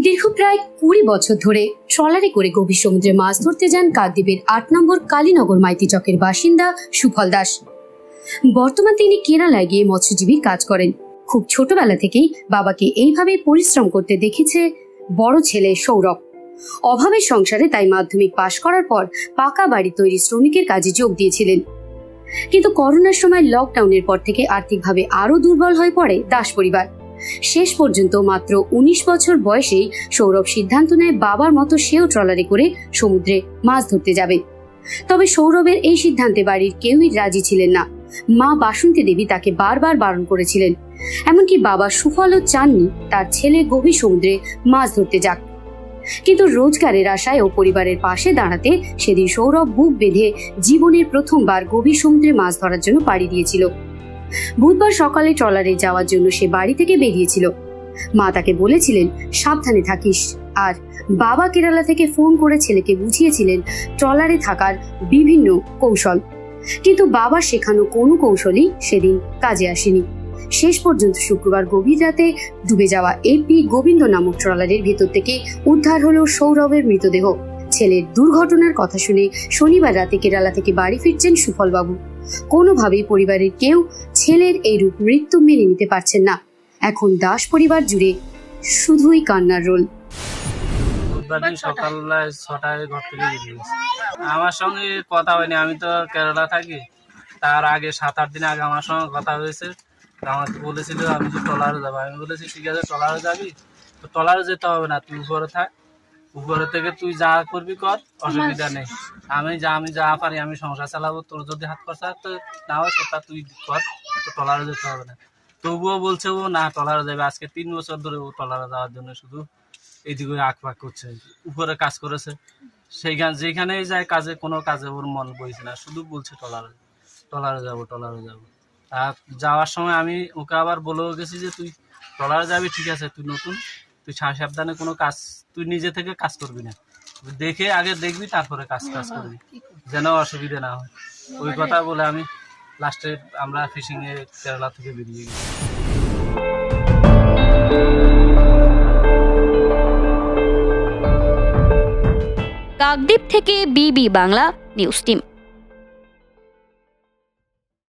দীর্ঘ প্রায় কুড়ি বছর ধরে ট্রলারে করে গভীর সমুদ্রে মাছ ধরতে যান কাকদ্বীপের আট নম্বর কালীনগর মাইতি চকের বাসিন্দা সুফল দাস। বর্তমান তিনি কেরালায় গিয়ে মৎস্যজীবীর কাজ করেন। খুব ছোটবেলা থেকেই বাবাকে এইভাবে পরিশ্রম করতে দেখেছে বড় ছেলে সৌরভ। অভাবের সংসারে তাই মাধ্যমিক পাশ করার পর পাকা বাড়ি তৈরি শ্রমিকের কাজে যোগ দিয়েছিলেন। কিন্তু করোনার সময় লকডাউনের পর থেকে আর্থিকভাবে আরও দুর্বল হয়ে পড়ে দাস পরিবার। শেষ পর্যন্ত মাত্র উনিশ বছর বয়সেই সৌরভ সিদ্ধান্ত নেয় বাবার মতো সেও ট্রলারে করে সমুদ্রে মাছ ধরতে যাবে। তবে সৌরভের এই সিদ্ধান্তে বাড়ির কেউই রাজি ছিলেন না। মা বাসন্তী দেবী তাকে বারবার বারণ করেছিলেন। এমনকি বাবা সুফলও চাননি তার ছেলে গভীর সমুদ্রে মাছ ধরতে যাক। কিন্তু রোজগারের আশায় ও পরিবারের পাশে দাঁড়াতে সেদিন সৌরভ বুক বেঁধে জীবনের প্রথমবার গভীর সমুদ্রে মাছ ধরার জন্য পাড়ি দিয়েছিল। বুধবার সকালে ট্রলারে যাওয়ার জন্য সে বাড়ি থেকে বেরিয়েছিল। মা তাকে বলেছিলেন, সাবধানে থাকিস। আর বাবা কেরালা থেকে ফোন করে ছেলেকে বুঝিয়েছিলেন, ট্রলারে থাকার বিভিন্ন কৌশল। কিন্তু বাবা শেখানো কোনো কৌশলই সেদিন কাজে আসেনি। শেষ পর্যন্ত শুক্রবার গভীর রাতে ডুবে যাওয়া এপি গোবিন্দ নামক ট্রলারের ভেতর থেকে উদ্ধার হলো সৌরভের মৃতদেহ। ছেলের দুর্ঘটনার কথা শুনে শনিবার রাতে কেরালা থেকে বাড়ি ফিরছেন সুফলবাবু। কোনোভাবেই পরিবারের কেউ ছেলের এই রূপ মৃত্যু মেনে নিতে পারছেন না। এখন দাস পরিবার জুড়ে শুধুই কান্নার রোল। বুধবার সকালবেলায় ছটায় ঘর থেকে আমার সঙ্গে কথা হয়নি, আমি তো কেরালা থাকি। তার আগে সাত আট দিন আগে আমার সঙ্গে কথা হয়েছে। আমাকে বলেছিল, আমি যে ট্রলারে যাব। আমি বলেছি, ঠিক আছে, ট্রলারে যাবি? তো ট্রলারে যেতে হবে না, তুই উপরে থাক। উপরে থেকে তুই যা করবি কর অসুবিধা নেই। আমি যা আমি যা পারি আমি সংসার চালাবো তোর যদি হাত খরচা তো না হয় সেটা তুই কর তো যেতে হবে না। তবুও বলছে ও না ট্রলারে যাবে আজকে তিন বছর ধরে ও ট্রলারে যাওয়ার জন্য শুধু এইদিকে আঁকপাক করছে উপরে কাজ করেছে। সেইখানে যেখানেই যায় কাজে কোনো কাজে ওর মন বইছে না শুধু বলছে টলারে টলারে যাব টলারে যাব। আর যাওয়ার সময় আমি ওকে আবার বলেও গেছি যে তুই টলারে যাবি ঠিক আছে তুই নতুন তুই সাবধানে কোনো কাজ তুই নিজে থেকে কাজ করবি না। দেখে আগে দেখবি তারপরে কাজ কাজ করবি। যেন অসুবিধা না হয়। ওই কথা বলে আমি লাস্টে আমরা ফিশিংয়ে কেরালা থেকে বেরিয়ে গেছি। কাকদ্বীপ থেকে বিবি বাংলা নিউজ টিম